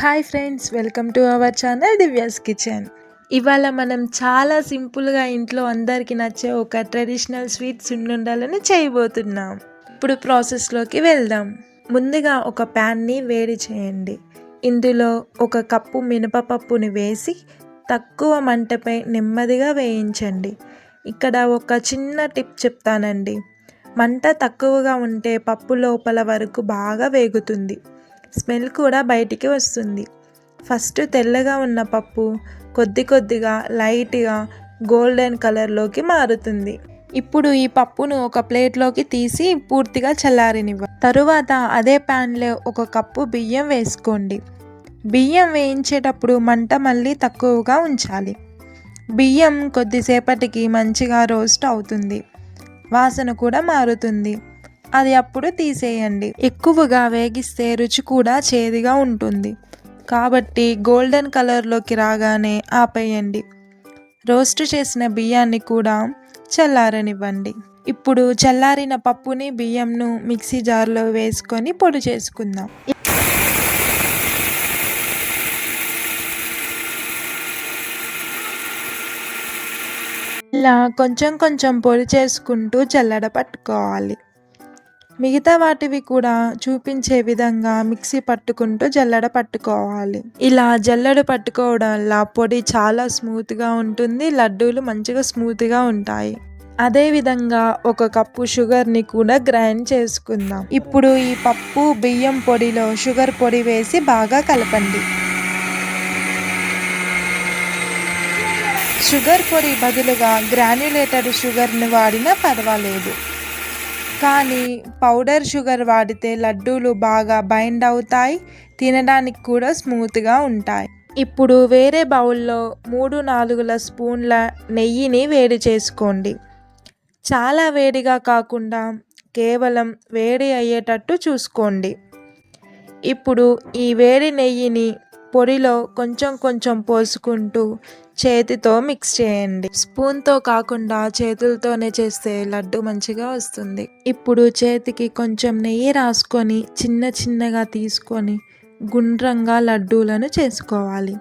Hi friends welcome to our channel Divya's kitchen. ఇవాళ మనం చాలా సింపుల్గా ఇంట్లో అందరికీ నచ్చే ఒక ట్రెడిషనల్ స్వీట్ సున్నుండాలని చేయబోతున్నాం. ఇప్పుడు ప్రాసెస్లోకి వెళ్దాం. ముందుగా ఒక ప్యాన్ని వేడి చేయండి. ఇందులో ఒక కప్పు మినపపప్పుని వేసి తక్కువ మంటపై నెమ్మదిగా వేయించండి. ఇక్కడ ఒక చిన్న టిప్ చెప్తానండి. మంట తక్కువగా ఉంటే పప్పు లోపల వరకు బాగా వేగుతుంది. స్మెల్ కూడా బయటికి వస్తుంది. ఫస్ట్ తెల్లగా ఉన్న పప్పు కొద్ది కొద్దిగా లైట్గా గోల్డెన్ కలర్లోకి మారుతుంది. ఇప్పుడు ఈ పప్పును ఒక ప్లేట్లోకి తీసి పూర్తిగా చల్లారనివ్వ. తరువాత అదే ప్యాన్లో ఒక కప్పు బియ్యం వేసుకోండి. బియ్యం వేయించేటప్పుడు మంట మళ్ళీ తక్కువగా ఉంచాలి. బియ్యం కొద్దిసేపటికి మంచిగా రోస్ట్ అవుతుంది. వాసన కూడా మారుతుంది. అది అప్పుడు తీసేయండి. ఎక్కువగా వేగిస్తే రుచి కూడా చేదుగా ఉంటుంది. కాబట్టి గోల్డెన్ కలర్లోకి రాగానే ఆపేయండి. రోస్ట్ చేసిన బియ్యాన్ని కూడా చల్లారనివ్వండి. ఇప్పుడు చల్లారిన పప్పుని బియ్యంను మిక్సీ జార్లో వేసుకొని పొడి చేసుకుందాం. ఇలా కొంచెం కొంచెం పొడి చేసుకుంటూ చల్లడ పట్టుకోవాలి. మిగతా వాటివి కూడా చూపించే విధంగా మిక్సీ పట్టుకుంటూ జల్లడ పట్టుకోవాలి. ఇలా జల్లడ పట్టుకోవడం వల్ల పొడి చాలా స్మూత్గా ఉంటుంది లడ్డూలు మంచిగా స్మూత్గా ఉంటాయి. అదేవిధంగా ఒక కప్పు షుగర్ని కూడా గ్రైండ్ చేసుకుందాం. ఇప్పుడు ఈ పప్పు బియ్యం పొడిలో షుగర్ పొడి వేసి బాగా కలపండి. షుగర్ పొడి బదులుగా గ్రాన్యులేటెడ్ షుగర్ని వాడినా పర్వాలేదు. కానీ పౌడర్ షుగర్ వాడితే లడ్డూలు బాగా బైండ్ అవుతాయి తినడానికి కూడా స్మూత్గా ఉంటాయి. ఇప్పుడు వేరే బౌల్లో మూడు నాలుగుల స్పూన్ల నెయ్యిని వేడి చేసుకోండి. చాలా వేడిగా కాకుండా కేవలం వేడి అయ్యేటట్టు చూసుకోండి. ఇప్పుడు ఈ వేడి నెయ్యిని పొడిలో కొంచెం కొంచెం పోసుకుంటూ చేతితో మిక్స్ చేయండి. స్పూన్తో కాకుండా చేతులతోనే చేస్తే లడ్డు మంచిగా వస్తుంది. ఇప్పుడు చేతికి కొంచెం నెయ్యి రాసుకొని చిన్న చిన్నగా తీసుకొని గుండ్రంగా లడ్డూలను చేసుకోవాలి.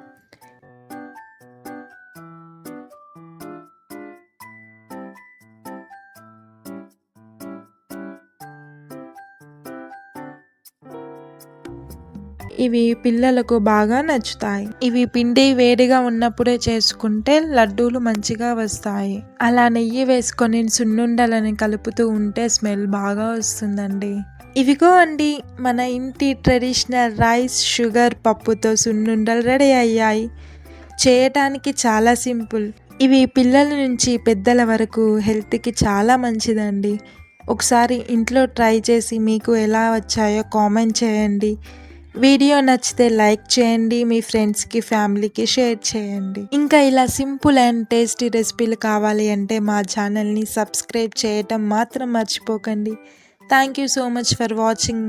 ఇవి పిల్లలకు బాగా నచ్చుతాయి. ఇవి పిండి వేడిగా ఉన్నప్పుడే చేసుకుంటే లడ్డూలు మంచిగా వస్తాయి. అలా నెయ్యి వేసుకొని సున్నుండలని కలుపుతూ ఉంటే స్మెల్ బాగా వస్తుందండి. ఇవిగో అండి మన ఇంటి ట్రెడిషనల్ రైస్ షుగర్ పప్పుతో సున్నుండలు రెడీ అయ్యాయి. చేయటానికి చాలా సింపుల్. ఇవి పిల్లల నుంచి పెద్దల వరకు హెల్త్కి చాలా మంచిదండి. ఒకసారి ఇంట్లో ట్రై చేసి మీకు ఎలా వచ్చాయో కామెంట్ చేయండి. వీడియో నచ్చితే లైక్ చేయండి మీ ఫ్రెండ్స్కి ఫ్యామిలీకి షేర్ చేయండి. ఇంకా ఇలా సింపుల్ అండ్ టేస్టీ రెసిపీలు కావాలి అంటే మా ఛానల్ని సబ్స్క్రైబ్ చేయటం మాత్రం మర్చిపోకండి. Thank you so much for watching.